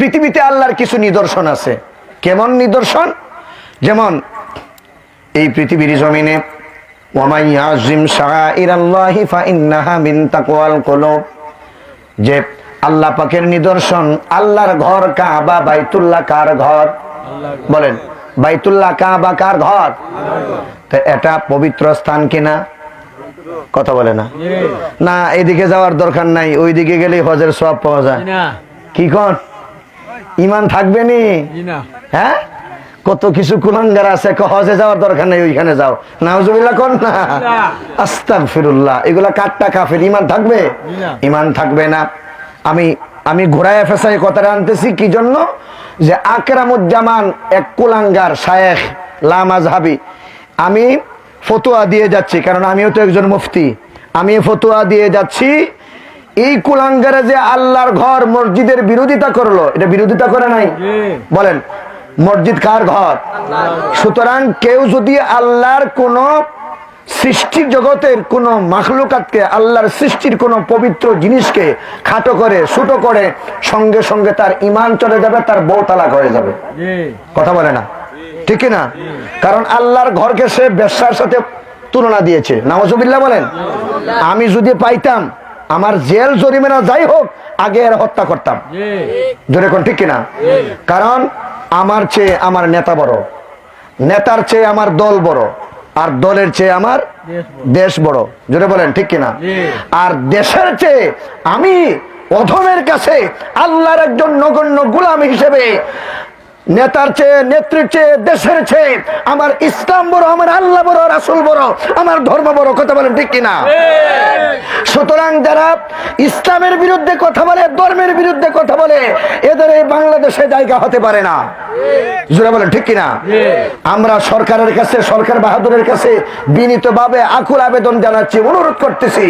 পৃথিবীতে আল্লাহর কিছু নিদর্শন আছে। কেমন নিদর্শন? যেমন এই পৃথিবীর জমিনে মিন যে আল্লাহ পাকের নিদর্শন আল্লাহর ঘর কাবা বাইতুল্লাহ কার ঘর? বলেন বাইতুল্লাহ কাবা কার ঘর? তো এটা পবিত্র স্থান কিনা? কথা বলে না। না এদিকে যাওয়ার দরকার নাই ওইদিকে গেলে হজের সব পাওয়া যায়। কি কন? ইমান থাকবে নি? হ্যাঁ? কত কিছু কুলাঙ্গার আছে হজে যাওয়ার দরকার নেই ওইখানে যাও। নাউজুবিল্লাহ কোন না। আস্তাক ফিরুল্লাহ এগুলা কাটটা কাফের ইমান থাকবে? ইমান থাকবে না। আমি আমি ঘোড়ায় ফেসাই কথাটা আনতেছি কি জন্য? যে আকরামুজ্জামান এক কুলাঙ্গার শায়েখ লামাজহাবি আমি ফতোয়া দিয়ে যাচ্ছি কারণ আমিও তো একজন মুফতি। আমি ফতোয়া দিয়ে যাচ্ছি এই কুলাঙ্গারে যে আল্লাহর ঘর মসজিদের বিরোধিতা করল এটা বিরোধিতা করে নাই? বলেন মসজিদ কার ঘর? সুতরাং কেউ যদি আল্লাহর কোন সৃষ্টি জগতের কোন মাখলুকাতকে আল্লাহর সৃষ্টির কোন পবিত্র জিনিসকে খাটো করে ছোট করে সঙ্গে সঙ্গে তার ইমান চলে যাবে তার বউ তালাক হয়ে যাবে। কথা বলে না? ঠিক না? কারণ আল্লাহর ঘরকে সে ব্যবসার সাথে তুলনা দিয়েছে। নামাজুবিল্লাহ বলেন আমি যদি পাইতাম আমার জেল জরিমানা যাই হোক আগে এর হত্যা করতাম। জোরে কোন ঠিক কিনা? কারণ আমার চেয়ে আমার নেতা বড় নেতার চেয়ে আমার দল বড় আর দলের চেয়ে আমার দেশ বড়। জোরে বলেন ঠিক কিনা। আর দেশের চেয়ে আমি অধমের কাছে আল্লাহর একজন নগণ্য গুলাম হিসেবে নেতার চেয়ে নেত্রীর চেয়ে দেশের চেয়ে আমার ইসলাম বড় আমার আল্লাহ বড় রাসুল বড় আমার ধর্ম বড় কথা বলেন ঠিক কিনা? সুতরাং যারা ইসলামের বিরুদ্ধে কথা বলে, ধর্মের বিরুদ্ধে কথা বলে, এদের এই বাংলাদেশে জায়গা হতে পারে না। জোরে বলেন, ঠিক কিনা? আমরা সরকারের কাছে, সরকার বাহাদুরের কাছে বিনীতভাবে আকুল আবেদন জানাচ্ছি, অনুরোধ করতেছি,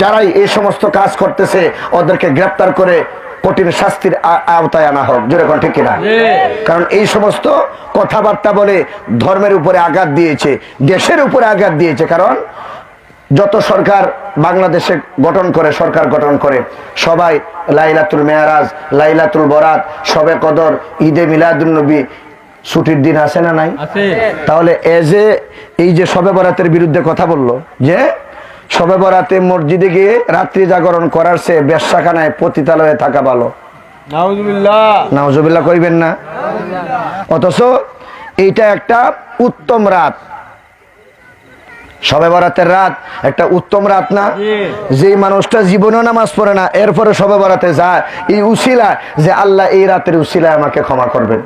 যারাই এই সমস্ত কাজ করতেছে, ওদেরকে গ্রেপ্তার করে কঠিন শাস্তির আওতায় আনা হোক। যেরকম ঠিক কিনা? কারণ এই সমস্ত কথাবার্তা বলে ধর্মের উপরে আঘাত দিয়েছে, দেশের উপরে আঘাত দিয়েছে, কারণ যত সরকার বাংলাদেশে গঠন করে সরকার গঠন করে সবাই লাইলাতুল মেয়ারাজ লাইলাতুল বরাত সবে কদর ঈদে মিলাদুল নবী ছুটির দিন আছে না নাই? তাহলে এজ এ এই যে সবে বরাতের বিরুদ্ধে কথা বলল যে সবে বরাতে মসজিদে গিয়ে রাত্রি জাগরণ করার সে বেশ্যাখানায় পতিতালয়ে থাকা ভালো। নাউজুবিল্লাহ। নাউজুবিল্লাহ কইবেন না। অথচ এইটা একটা উত্তম রাত। সবে বরাতের রাত একটা উত্তম রাত না? যে মানুষটা জীবনেও নামাজ পড়ে না এরপরে সবে বরাতে যায়। এই উসিলা যে আল্লাহ এই রাতের উসিলায় আমাকে ক্ষমা করবেন।